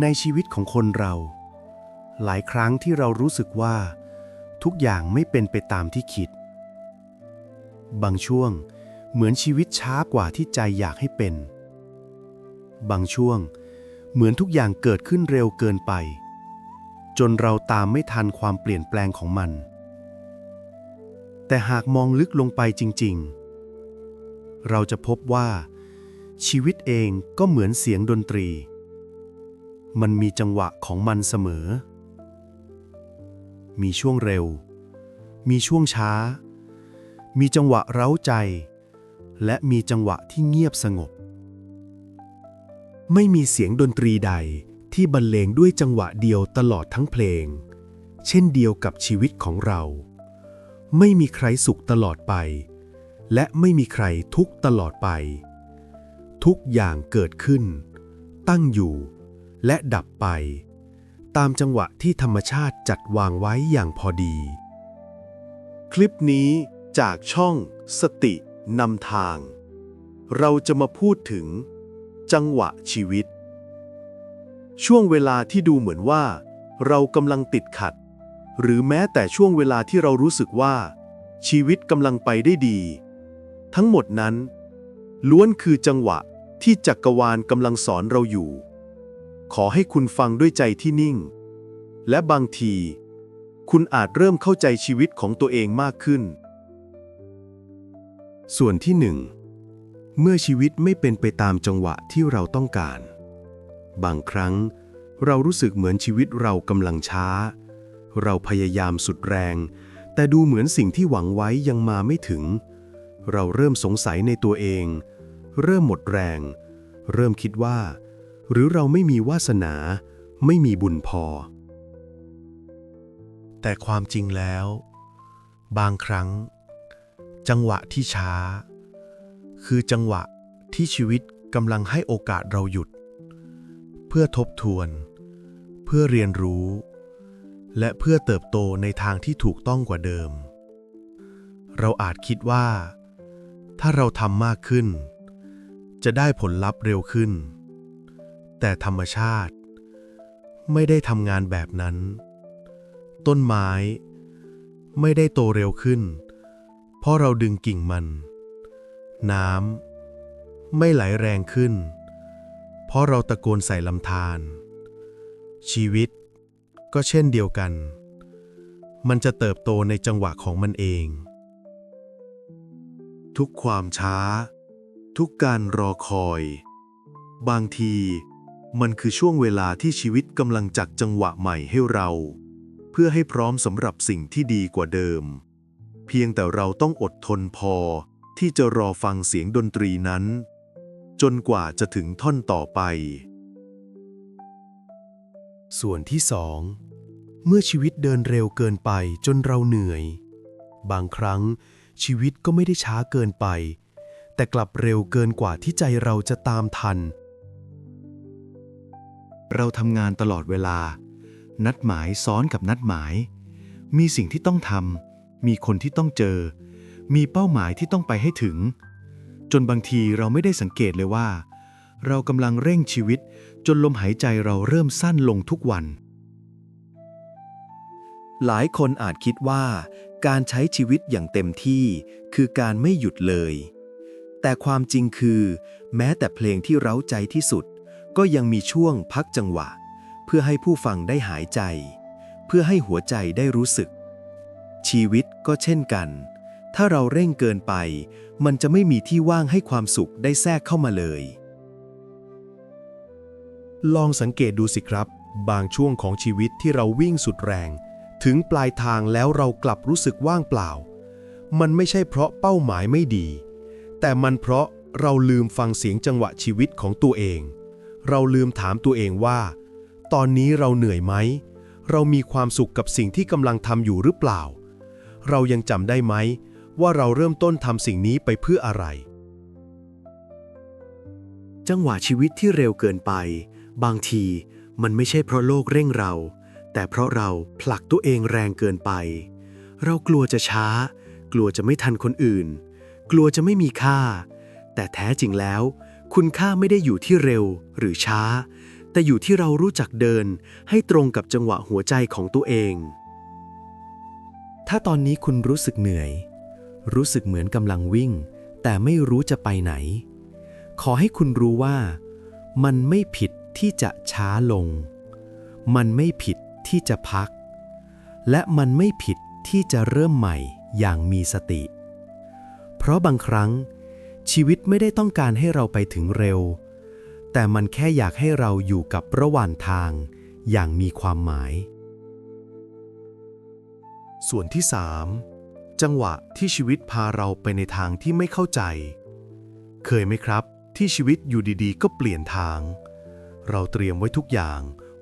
ในชีวิตของคนเรา หลายครั้งที่เรารู้สึกว่า ทุกอย่างไม่เป็นไปตามที่คิด บางช่วงเหมือนชีวิตช้ากว่าที่ใจอยากให้เป็น บางช่วง เหมือนทุกอย่างเกิดขึ้นเร็วเกินไป จนเราตามไม่ทันความเปลี่ยนแปลงของมัน แต่หากมองลึกลงไปจริง ๆ เราจะพบว่า ชีวิตเองก็เหมือนเสียงดนตรี มันมีจังหวะของมันเสมอ มีช่วงเร็ว มีช่วงช้า มีจังหวะเร้าใจ และมีจังหวะที่เงียบสงบ ไม่มีเสียงดนตรีใดที่บรรเลงด้วยจังหวะเดียวตลอดทั้งเพลง เช่นเดียวกับชีวิตของเรา ไม่มีใครสุขตลอดไป และไม่มีใครทุกข์ตลอดไป ทุกอย่างเกิดขึ้น ตั้งอยู่ และดับไป ตามจังหวะที่ธรรมชาติจัดวางไว้อย่างพอดี คลิปนี้จากช่องสตินำทาง เราจะมาพูดถึง จังหวะชีวิต ช่วงเวลาที่ดูเหมือนว่า เรากำลังติดขัด หรือแม้แต่ช่วงเวลาที่เรารู้สึกว่า ชีวิตกำลังไปได้ดี ทั้งหมดนั้น ล้วนคือจังหวะที่จักรวาลกำลังสอนเราอยู่ ขอให้คุณฟังด้วยใจที่นิ่ง และบางที คุณอาจเริ่มเข้าใจชีวิตของตัวเองมากขึ้น ส่วนที่หนึ่งเมื่อชีวิตไม่เป็นไปตามจังหวะที่เราต้องการ บางครั้ง เรารู้สึกเหมือนชีวิตเรากำลังช้า เราพยายามสุดแรง แต่ดูเหมือนสิ่งที่หวังไว้ยังมาไม่ถึง เราเริ่มสงสัยในตัวเอง เริ่มหมดแรง เริ่มคิดว่า หรือเราไม่มีวาสนา ไม่มีบุญพอ แต่ความจริงแล้ว บางครั้ง จังหวะที่ช้า คือจังหวะที่ชีวิตกำลังให้โอกาสเราหยุด เพื่อทบทวน เพื่อเรียนรู้ และเพื่อเติบโตในทางที่ถูกต้องกว่าเดิม เราอาจคิดว่า ถ้าเราทำมากขึ้น จะได้ผลลัพธ์เร็วขึ้น แต่ธรรมชาติ ไม่ได้ทำงานแบบนั้น ต้นไม้ ไม่ได้โตเร็วขึ้น เพราะเราดึงกิ่งมัน น้ำไม่ไหลแรงขึ้น เพราะเราตะโกนใส่ลำธารชีวิตก็เช่นเดียวกัน มันจะเติบโตในจังหวะของมันเอง ทุกความช้า ทุกการรอคอย บางที มันคือช่วงเวลาที่ชีวิตกำลังจักจังหวะใหม่ให้เรา เพื่อให้พร้อมสำหรับสิ่งที่ดีกว่าเดิม เพียงแต่เราต้องอดทนพอที่จะรอฟังเสียงดนตรีนั้น จนกว่าจะถึงท่อนต่อไป ส่วนที่สองเมื่อชีวิตเดินเร็วเกินไปจนเราเหนื่อย บางครั้งชีวิตก็ไม่ได้ช้าเกินไป แต่กลับเร็วเกินกว่าที่ใจเราจะตามทันเเราทำงานตลอดเวลา นัดหมายซ้อนกับนัดหมาย มีสิ่งที่ต้องทำมีคนที่ต้องเจอ มีเป้าหมายที่ต้องไปให้ถึง จนบางทีเราไม่ได้สังเกตเลยว่า เรากำลังเร่งชีวิต จนลมหายใจเราเริ่มสั้นลงทุกวัน หลายคนอาจคิดว่า การใช้ชีวิตอย่างเต็มที่คือการไม่หยุดเลยแต่ความจริงคือ แม้แต่เพลงที่เร้าใจที่สุด ก็ยังมีช่วงพักจังหวะ เพื่อให้ผู้ฟังได้หายใจ เพื่อให้หัวใจได้รู้สึก ชีวิตก็เช่นกัน ถ้าเราเร่งเกินไป มันจะไม่มีที่ว่างให้ความสุขได้แทรกเข้ามาเลย ลองสังเกตดูสิครับ บางช่วงของชีวิตที่เราวิ่งสุดแรง ถึงปลายทางแล้วเรากลับรู้สึกว่างเปล่า มันไม่ใช่เพราะเป้าหมายไม่ดี แต่มันเพราะเราลืมฟังเสียงจังหวะชีวิตของตัวเอง เราลืมถามตัวเองว่า ตอนนี้เราเหนื่อยไหม เรามีความสุขกับสิ่งที่กำลังทำอยู่หรือเปล่า เรายังจำได้ไหม ว่าเราเริ่มต้นทำสิ่งนี้ไปเพื่ออะไร จังหวะชีวิตที่เร็วเกินไป บางทีมันไม่ใช่เพราะโลกเร่งเรา แต่เพราะเราผลักตัวเองแรงเกินไป เรากลัวจะช้า กลัวจะไม่ทันคนอื่น กลัวจะไม่มีค่า แต่แท้จริงแล้ว คุณค่าไม่ได้อยู่ที่เร็วหรือช้า แต่อยู่ที่เรารู้จักเดินให้ตรงกับจังหวะหัวใจของตัวเอง ถ้าตอนนี้คุณรู้สึกเหนื่อย รู้สึกเหมือนกำลังวิ่ง แต่ไม่รู้จะไปไหน ขอให้คุณรู้ว่า มันไม่ผิดที่จะช้าลง มันไม่ผิดที่จะพัก และมันไม่ผิดที่จะเริ่มใหม่อย่างมีสติ เพราะบางครั้ง ชีวิตไม่ได้ต้องการให้เราไปถึงเร็ว แต่มันแค่อยากให้เราอยู่กับระหว่างทาง อย่างมีความหมาย ส่วนที่ 3 จังหวะที่ชีวิตพาเราไปในทางที่ไม่เข้าใจ เคยไหมครับ ที่ชีวิตอยู่ดีๆ ก็เปลี่ยนทาง เราเตรียมไว้ทุกอย่าง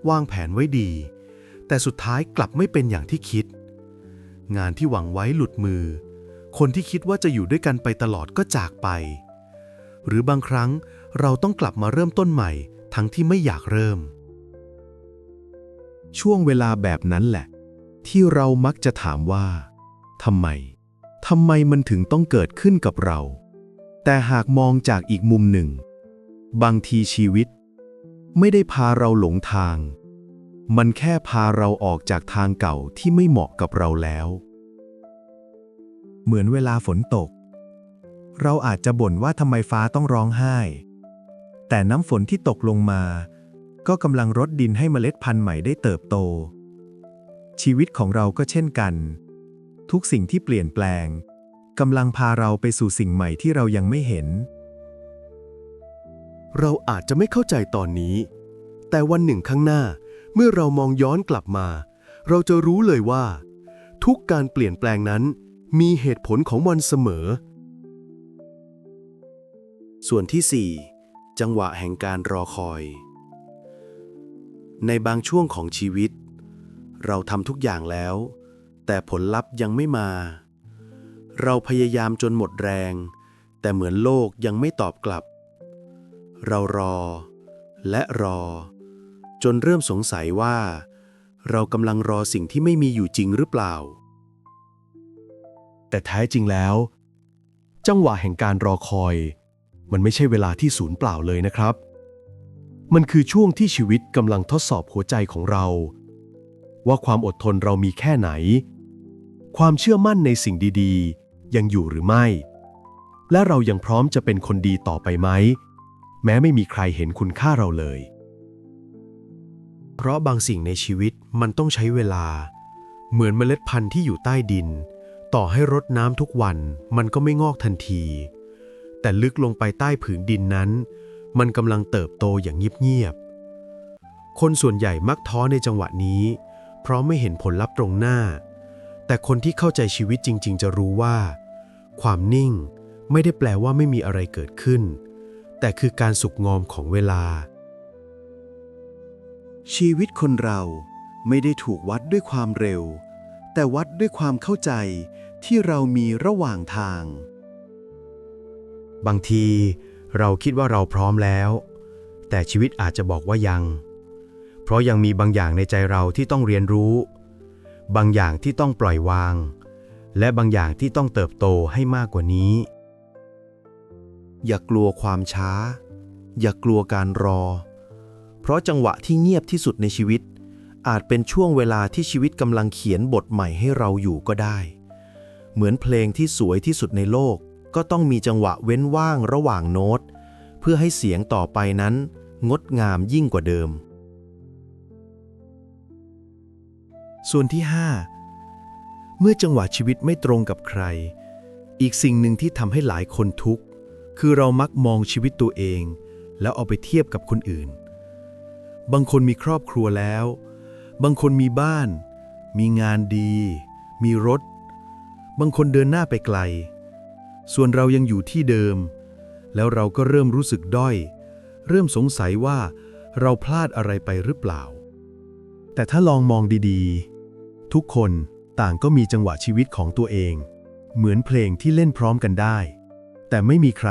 วางแผนไว้ดี แต่สุดท้ายกลับไม่เป็นอย่างที่คิด งานที่หวังไว้หลุดมือ คนที่คิดว่าจะอยู่ด้วยกันไปตลอดก็จากไป หรือบางครั้งเราต้องกลับมาเริ่มต้นใหม่ ทั้งที่ไม่อยากเริ่ม ช่วงเวลาแบบนั้นแหละ ที่เรามักจะถามว่าทำไมทำไมมันถึงต้องเกิดขึ้นกับเรา แต่หากมองจากอีกมุมหนึ่ง บางทีชีวิต ไม่ได้พาเราหลงทาง มันแค่พาเราออกจากทางเก่าที่ไม่เหมาะกับเราแล้ว เหมือนเวลาฝนตก เราอาจจะบ่นว่าทำไมฟ้าต้องร้องไห้ แต่น้ำฝนที่ตกลงมา ก็กำลังรดดินให้เมล็ดพันธุ์ใหม่ได้เติบโต ชีวิตของเราก็เช่นกัน ทุกสิ่งที่เปลี่ยนแปลงกำลังพาเราไปสู่สิ่งใหม่ที่เรายังไม่เห็น เราอาจจะไม่เข้าใจตอนนี้ แต่วันหนึ่งข้างหน้า เมื่อเรามองย้อนกลับมา เราจะรู้เลยว่า ทุกการเปลี่ยนแปลงนั้น มีเหตุผลของมันเสมอ ส่วนที่ 4 จังหวะแห่งการรอคอย ในบางช่วงของชีวิต เราทำทุกอย่างแล้ว แต่ผลลัพธ์ยังไม่มา เราพยายามจนหมดแรง แต่เหมือนโลกยังไม่ตอบกลับ เรารอ และรอ จนเริ่มสงสัยว่า เรากำลังรอสิ่งที่ไม่มีอยู่จริงหรือเปล่า แต่แท้จริงแล้ว จังหวะแห่งการรอคอย มันไม่ใช่เวลาที่ศูนเปล่าเลยนะครับ มันคือช่วงที่ชีวิตกำลังทดสอบหัวใจของเรา ว่าความอดทนเรามีแค่ไหน ความเชื่อมั่นในสิ่งดีๆ ยังอยู่หรือไม่ และเรายังพร้อมจะเป็นคนดีต่อไปไหม แม้ไม่มีใครเห็นคุณค่าเราเลย เพราะบางสิ่งในชีวิตมันต้องใช้เวลา เหมือนเมล็ดพันธุ์ที่อยู่ใต้ดิน ต่อให้รดน้ำทุกวันมันก็ไม่งอกทันที แต่ลึกลงไปใต้ผืนดินนั้น มันกำลังเติบโตอย่างเงียบๆ คนส่วนใหญ่มักท้อในจังหวะนี้ เพราะไม่เห็นผลลัพธ์ตรงหน้า แต่คนที่เข้าใจชีวิตจริง ๆ จะรู้ว่า ความนิ่งไม่ได้แปลว่าไม่มีอะไรเกิดขึ้น แต่คือการสุกงอมของเวลา ชีวิตคนเราไม่ได้ถูกวัดด้วยความเร็ว แต่วัดด้วยความเข้าใจที่เรามีระหว่างทาง บางทีเราคิดว่าเราพร้อมแล้ว แต่ชีวิตอาจจะบอกว่ายัง เพราะยังมีบางอย่างในใจเราที่ต้องเรียนรู้ บางอย่างที่ต้องปล่อยวาง และบางอย่างที่ต้องเติบโตให้มากกว่านี้ อย่ากลัวความช้า อย่ากลัวการรอ เพราะจังหวะที่เงียบที่สุดในชีวิต อาจเป็นช่วงเวลาที่ชีวิตกำลังเขียนบทใหม่ให้เราอยู่ก็ได้ เหมือนเพลงที่สวยที่สุดในโลก ก็ต้องมีจังหวะเว้นว่างระหว่างโน้ต เพื่อให้เสียงต่อไปนั้น งดงามยิ่งกว่าเดิม ส่วนที่ 5 เมื่อจังหวะชีวิตไม่ตรงกับใคร อีกสิ่งหนึ่งที่ทำให้หลายคนทุกข์ คือเรามักมองชีวิตตัวเอง แล้วเอาไปเทียบกับคนอื่น บางคนมีครอบครัวแล้ว บางคนมีบ้าน มีงานดี มีรถ บางคนเดินหน้าไปไกล ส่วนเรายังอยู่ที่เดิม แล้วเราก็เริ่มรู้สึกด้อย เริ่มสงสัยว่าเราพลาดอะไรไปหรือเปล่า แต่ถ้าลองมองดีๆ ทุกคนต่างก็มีจังหวะชีวิตของตัวเอง เหมือนเพลงที่เล่นพร้อมกันได้ แต่ไม่มีใคร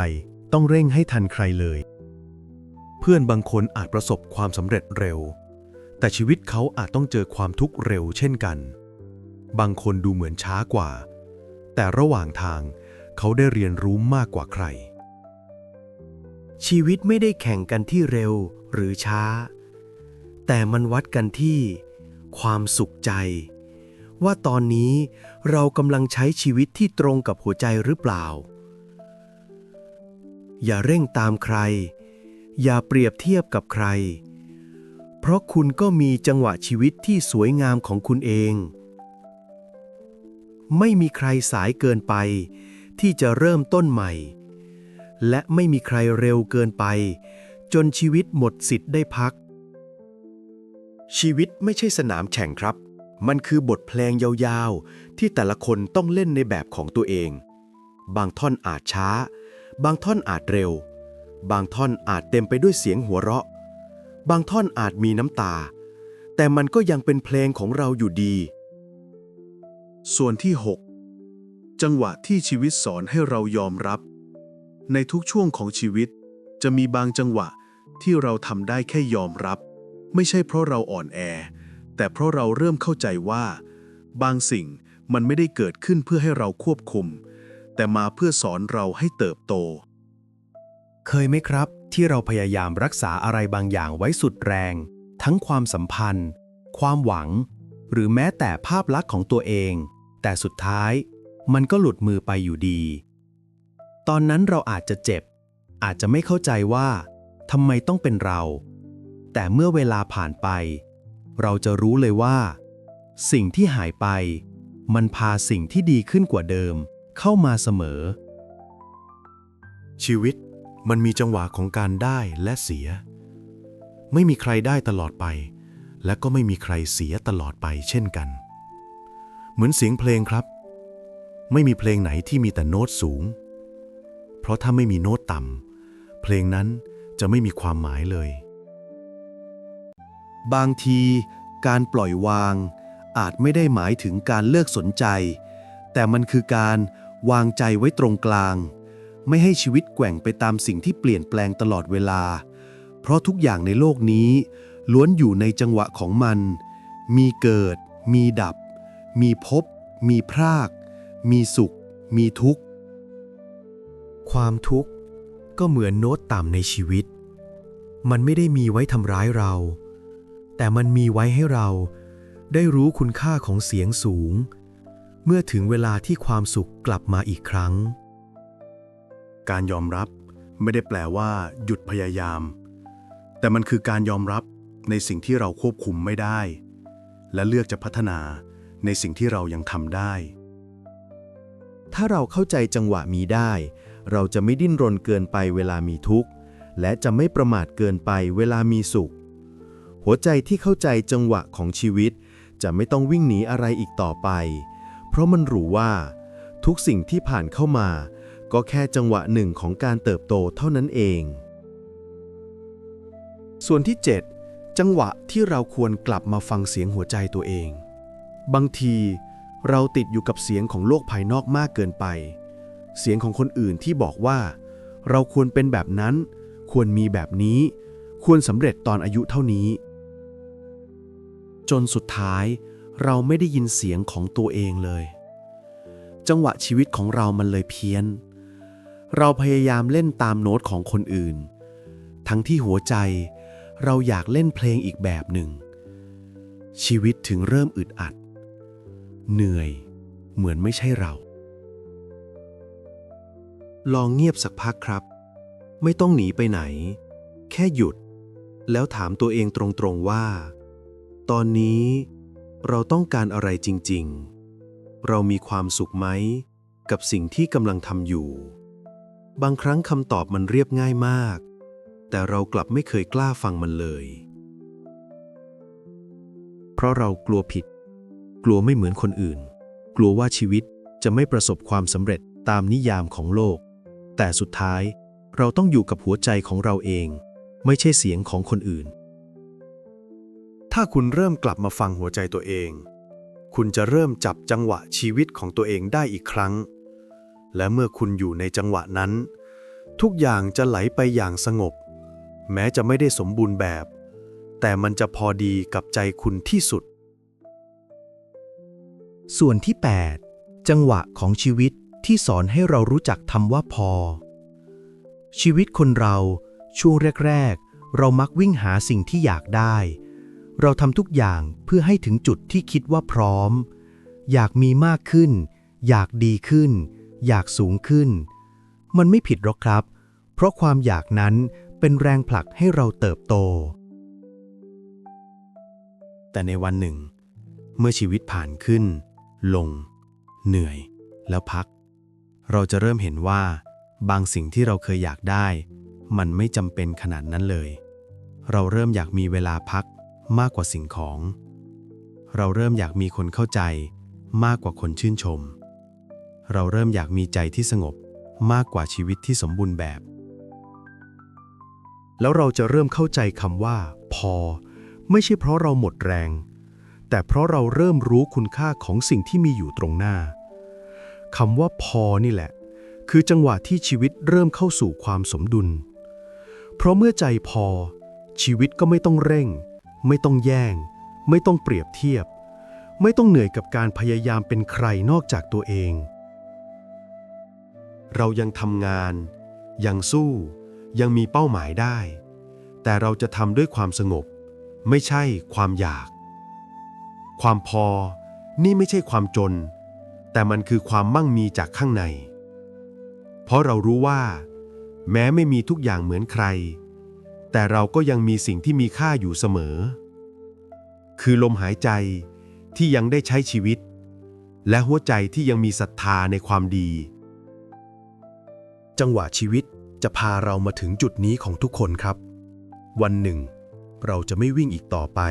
ต้องเร่งให้ทันใครเลย เพื่อนบางคนอาจประสบความสำเร็จเร็ว แต่ชีวิตเขาอาจต้องเจอความทุกข์เร็วเช่นกัน บางคนดูเหมือนช้ากว่า แต่ระหว่างทางเขาได้เรียนรู้มากกว่าใคร ชีวิตไม่ได้แข่งกันที่เร็วหรือช้า แต่มันวัดกันที่ ความสุขใจ ว่าตอนนี้เรากำลังใช้ชีวิตที่ตรงกับหัวใจหรือเปล่า อย่าเร่งตามใคร อย่าเปรียบเทียบกับใคร ราะคุณก็มีจังหวะชีวิตที่สวยงามของคุณเอง ไม่มีใครสายเกินไป ที่จะเริ่มต้นใหม่ และไม่มีใครเร็วเกินไป จนชีวิตหมดสิทธิ์ได้พัก ชีวิตไม่ใช่สนามแข่งครับ มันคือบทเพลงยาวๆ ที่แต่ละคนต้องเล่นในแบบของตัวเอง บางท่อนอาจช้า บางท่อนอาจเร็ว บางท่อนอาจเต็มไปด้วยเสียงหัวเราะ บางท่อนอาจมีน้ำตา แต่มันก็ยังเป็นเพลงของเราอยู่ดี ส่วนที่ 6 จังหวะที่ชีวิตสอนให้เรายอมรับ ในทุกช่วงของชีวิต จะมีบางจังหวะที่เราทำได้แค่ยอมรับ ไม่ใช่เพราะเราอ่อนแอ แต่เพราะเราเริ่มเข้าใจว่า บางสิ่งมันไม่ได้เกิดขึ้นเพื่อให้เราควบคุม แต่มาเพื่อสอนเราให้เติบโต เคยไหมครับ ที่เราพยายามรักษาอะไรบางอย่างไว้สุดแรง ทั้งความสัมพันธ์ ความหวัง หรือแม้แต่ภาพลักษณ์ของตัวเอง แต่สุดท้ายมันก็หลุดมือไปอยู่ดี ตอนนั้นเราอาจจะเจ็บ อาจจะไม่เข้าใจว่าทำไมต้องเป็นเรา แต่เมื่อเวลาผ่านไป เราจะรู้เลยว่า สิ่งที่หายไป มันพาสิ่งที่ดีขึ้นกว่าเดิม เข้ามาเสมอ ชีวิต มันมีจังหวะของการได้และเสีย ไม่มีใครได้ตลอดไป และก็ไม่มีใครเสียตลอดไปเช่นกัน เหมือนเสียงเพลงครับ ไม่มีเพลงไหนที่มีแต่โน้ตสูง เพราะถ้าไม่มีโน้ตต่ำเพลงนั้นจะไม่มีความหมายเลย บางทีการปล่อยวาง อาจไม่ได้หมายถึงการเลิกสนใจ แต่มันคือการวางใจไว้ตรงกลาง ไม่ให้ชีวิตแกว่งไปตามสิ่งที่เปลี่ยนแปลงตลอดเวลา เพราะทุกอย่างในโลกนี้ ล้วนอยู่ในจังหวะของมัน มีเกิด มีดับ มีพบ มีพราก มีสุข มีทุกข์ ความทุกข์ก็เหมือนโน้ตต่ำในชีวิต มันไม่ได้มีไว้ทำร้ายเรา แต่มันมีไว้ให้เราได้รู้คุณค่าของเสียงสูง เมื่อถึงเวลาที่ความสุขกลับมาอีกครั้ง การยอมรับ ไม่ได้แปลว่าหยุดพยายาม แต่มันคือการยอมรับในสิ่งที่เราควบคุมไม่ได้ และเลือกจะพัฒนาในสิ่งที่เรายังทำได้ ถ้าเราเข้าใจจังหวะมีได้ เราจะไม่ดิ้นรนเกินไปเวลามีทุกข์ และจะไม่ประมาทเกินไปเวลามีสุข หัวใจที่เข้าใจจังหวะของชีวิต จะไม่ต้องวิ่งหนีอะไรอีกต่อไป เพราะมันรู้ว่า ทุกสิ่งที่ผ่านเข้ามา ก็แค่จังหวะหนึ่งของการเติบโตเท่านั้นเอง ส่วนที่ 7 จังหวะที่เราควรกลับมาฟังเสียงหัวใจตัวเอง บางทีเราติดอยู่กับเสียงของโลกภายนอกมากเกินไป เสียงของคนอื่นที่บอกว่า เราควรเป็นแบบนั้น ควรมีแบบนี้ ควรสำเร็จตอนอายุเท่านี้ จนสุดท้ายเราไม่ได้ยินเสียงของตัวเองเลย จังหวะชีวิตของเรามันเลยเพี้ยน เราพยายามเล่นตามโน้ตของคนอื่น ทั้งที่หัวใจเราอยากเล่นเพลงอีกแบบหนึ่ง ชีวิตถึงเริ่มอึดอัด เหนื่อยเหมือนไม่ใช่เรา ลองเงียบสักพักครับ ไม่ต้องหนีไปไหน แค่หยุด แล้วถามตัวเองตรงๆว่า ตอนนี้เราต้องการอะไรจริง ๆ เรามีความสุขไหม กับสิ่งที่กำลังทำอยู่ บางครั้งคำตอบมันเรียบง่ายมาก แต่เรากลับไม่เคยกล้าฟังมันเลย เพราะเรากลัวผิด กลัวไม่เหมือนคนอื่น กลัวว่าชีวิตจะไม่ประสบความสำเร็จตามนิยามของโลก แต่สุดท้ายเราต้องอยู่กับหัวใจของเราเอง ไม่ใช่เสียงของคนอื่น ถ้าคุณเริ่มกลับมาฟังหัวใจตัวเอง คุณจะเริ่มจับจังหวะชีวิตของตัวเองได้อีกครั้ง และเมื่อคุณอยู่ในจังหวะนั้น ทุกอย่างจะไหลไปอย่างสงบ แม้จะไม่ได้สมบูรณ์แบบ แต่มันจะพอดีกับใจคุณที่สุด ส่วนที่ 8 จังหวะของชีวิตที่สอนให้เรารู้จักทำว่าพอ ชีวิตคนเราช่วงแรก ๆ เรามักวิ่งหาสิ่งที่อยากได้ เราทำทุกอย่างเพื่อให้ถึงจุดที่คิดว่าพร้อม อยากมีมากขึ้น อยากดีขึ้น อยากสูงขึ้น มันไม่ผิดหรอกครับ เพราะความอยากนั้นเป็นแรงผลักให้เราเติบโต แต่ในวันหนึ่ง เมื่อชีวิตผ่านขึ้น ลง เหนื่อย แล้วพัก เราจะเริ่มเห็นว่า บางสิ่งที่เราเคยอยากได้ มันไม่จำเป็นขนาดนั้นเลย เราเริ่มอยากมีเวลาพักมากกว่าสิ่งของ เราเริ่มอยากมีคนเข้าใจมากกว่าคนชื่นชม เราเริ่มอยากมีใจที่สงบมากกว่าชีวิตที่สมบูรณ์แบบ แล้วเราจะเริ่มเข้าใจคำว่า พอ ไม่ใช่เพราะเราหมดแรง แต่เพราะเราเริ่มรู้คุณค่าของสิ่งที่มีอยู่ตรงหน้าคำว่าพอนี่แหละ คือจังหวะที่ชีวิตเริ่มเข้าสู่ความสมดุล เพราะเมื่อใจพอ ชีวิตก็ไม่ต้องเร่ง ไม่ต้องแย่ง ไม่ต้องเปรียบเทียบ ไม่ต้องเหนื่อยกับการพยายามเป็นใครนอกจากตัวเอง เรายังทำงาน ยังสู้ ยังมีเป้าหมายได้ แต่เราจะทำด้วยความสงบ ไม่ใช่ความอยาก ความพอนี่ไม่ใช่ความจน แต่มันคือความมั่งมีจากข้างใน เพราะเรารู้ว่า แม้ไม่มีทุกอย่างเหมือนใคร แต่เราก็ยังมีสิ่งที่มีค่าอยู่เสมอ คือลมหายใจที่ยังได้ใช้ชีวิต และหัวใจที่ยังมีศรัทธาในความดี จังหวะชีวิตจะพาเรามาถึงจุดนี้ของทุกคนครับ วันหนึ่ง เราจะไม่วิ่งอีกต่อไป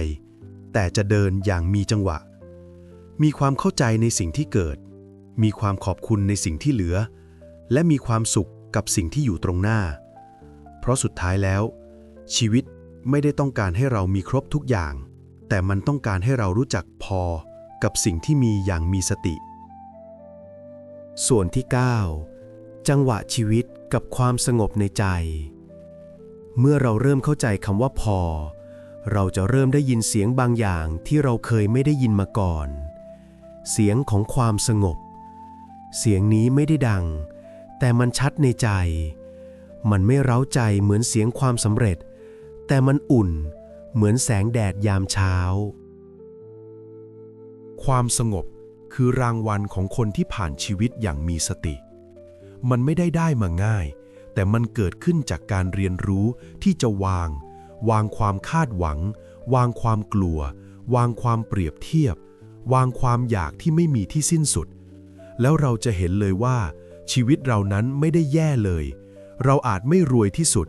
แต่จะเดินอย่างมีจังหวะ มีความเข้าใจในสิ่งที่เกิด มีความขอบคุณในสิ่งที่เหลือ และมีความสุขกับสิ่งที่อยู่ตรงหน้า เพราะสุดท้ายแล้ว ชีวิตไม่ได้ต้องการให้เรามีครบทุกอย่าง แต่มันต้องการให้เรารู้จักพอกับสิ่งที่มีอย่างมีสติ ส่วนที่ 9 จังหวะชีวิตกับความสงบในใจ เมื่อเราเริ่มเข้าใจคำว่าพอ เราจะเริ่มได้ยินเสียงบางอย่างที่เราเคยไม่ได้ยินมาก่อน เสียงของความสงบ เสียงนี้ไม่ได้ดัง แต่มันชัดในใจ มันไม่เร้าใจเหมือนเสียงความสำเร็จ แต่มันอุ่นเหมือนแสงแดดยามเช้า ความสงบคือรางวัลของคนที่ผ่านชีวิตอย่างมีสติ มันไม่ได้ได้มาง่าย แต่มันเกิดขึ้นจากการเรียนรู้ที่จะวาง วางความคาดหวัง วางความกลัว วางความเปรียบเทียบ วางความอยากที่ไม่มีที่สิ้นสุด แล้วเราจะเห็นเลยว่า ชีวิตเรานั้นไม่ได้แย่เลย เราอาจไม่รวยที่สุด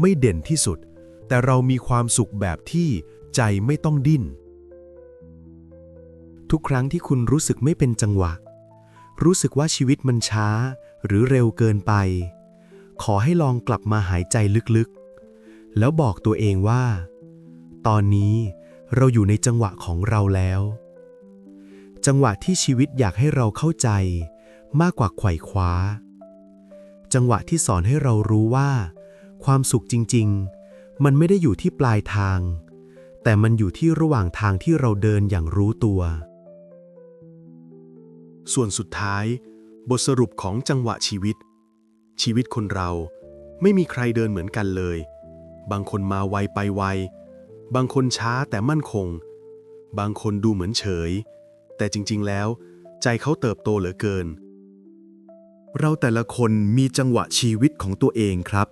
ไม่เด่นที่สุด แต่เรามีความสุขแบบที่ใจไม่ต้องดิ้นทุกครั้งที่คุณรู้สึกไม่เป็นจังหวะ รู้สึกว่าชีวิตมันช้า หรือเร็วเกินไป ขอให้ลองกลับมาหายใจลึกๆ แล้วบอกตัวเองว่า ตอนนี้เราอยู่ในจังหวะของเราแล้ว จังหวะที่ชีวิตอยากให้เราเข้าใจ มากกว่าไขว่คว้า จังหวะที่สอนให้เรารู้ว่า ความสุขจริง ๆ มันไม่ได้อยู่ที่ปลายทาง แต่มันอยู่ที่ระหว่างทางที่เราเดินอย่างรู้ตัว ส่วนสุดท้าย บทสรุปของจังหวะชีวิต ชีวิตคนเราไม่มีใครเดินเหมือนกันเลย บางคนมาไวไปไว บางคนช้าแต่มั่นคง บางคนดูเหมือนเฉย แต่จริง ๆ แล้ว ใจเขาเติบโตเหลือเกิน เราแต่ละคนมีจังหวะชีวิตของตัวเองครับ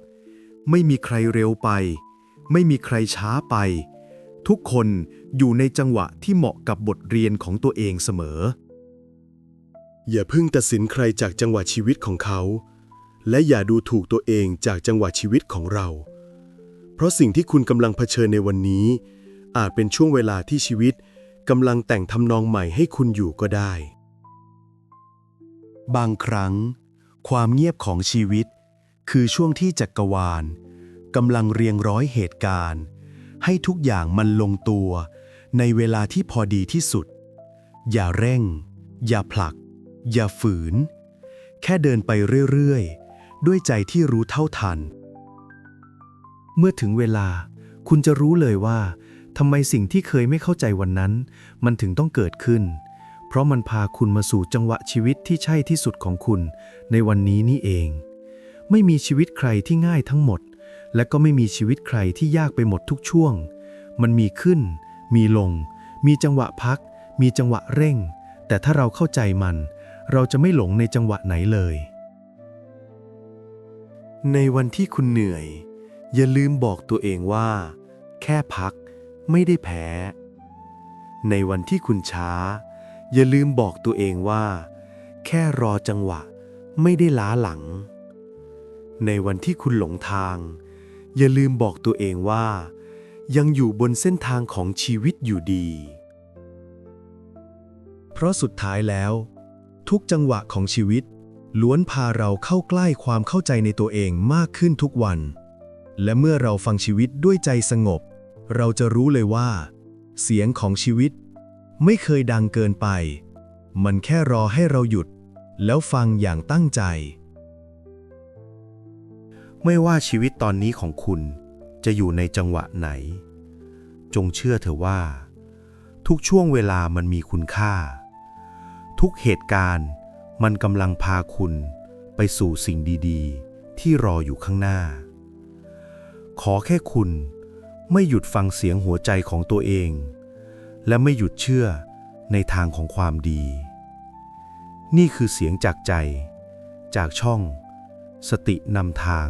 ไม่มีใครเร็วไป ไม่มีใครช้าไป ทุกคนอยู่ในจังหวะที่เหมาะกับบทเรียนของตัวเองเสมอ อย่าเพิ่งตัดสินใครจากจังหวะชีวิตของเขา และอย่าดูถูกตัวเองจากจังหวะชีวิตของเรา เพราะสิ่งที่คุณกำลังเผชิญในวันนี้ อาจเป็นช่วงเวลาที่ชีวิตกำลังแต่งทำนองใหม่ให้คุณอยู่ก็ได้ บางครั้ง ความเงียบของชีวิต คือช่วงที่จักรวาลกำลังเรียงร้อยเหตุการณ์ ให้ทุกอย่างมันลงตัว ในเวลาที่พอดีที่สุด อย่าเร่ง อย่าผลัก อย่าฝืน แค่เดินไปเรื่อยๆ ด้วยใจที่รู้เท่าทัน เมื่อถึงเวลา คุณจะรู้เลยว่าทำไมสิ่งที่เคยไม่เข้าใจวันนั้น มันถึงต้องเกิดขึ้น เพราะมันพาคุณมาสู่จังหวะชีวิตที่ใช่ที่สุดของคุณ ในวันนี้นี่เอง ไม่มีชีวิตใครที่ง่ายทั้งหมด และก็ไม่มีชีวิตใครที่ยากไปหมดทุกช่วง มันมีขึ้น มีลง มีจังหวะพัก มีจังหวะเร่ง แต่ถ้าเราเข้าใจมัน เราจะไม่หลงในจังหวะไหนเลย ในวันที่คุณเหนื่อย อย่าลืมบอกตัวเองว่า แค่พักไม่ได้แพ้ ในวันที่คุณช้า อย่าลืมบอกตัวเองว่า แค่รอจังหวะไม่ได้ล้าหลัง ในวันที่คุณหลงทาง อย่าลืมบอกตัวเองว่า ยังอยู่บนเส้นทางของชีวิตอยู่ดี เพราะสุดท้ายแล้ว ทุกจังหวะของชีวิต ล้วนพาเราเข้าใกล้ความเข้าใจในตัวเองมากขึ้นทุกวัน และเมื่อเราฟังชีวิตด้วยใจสงบ เราจะรู้เลยว่า เสียงของชีวิต ไม่เคยดังเกินไป มันแค่รอให้เราหยุด แล้วฟังอย่างตั้งใจ ไม่ว่าชีวิตตอนนี้ของคุณจะอยู่ในจังหวะไหน จงเชื่อเถอะว่า ทุกช่วงเวลามันมีคุณค่า ทุกเหตุการณ์มันกำลังพาคุณไปสู่สิ่งดีๆ ที่รออยู่ข้างหน้า ขอแค่คุณไม่หยุดฟังเสียงหัวใจของตัวเอง และไม่หยุดเชื่อในทางของความดี นี่คือเสียงจากใจ จากช่อง สตินำทาง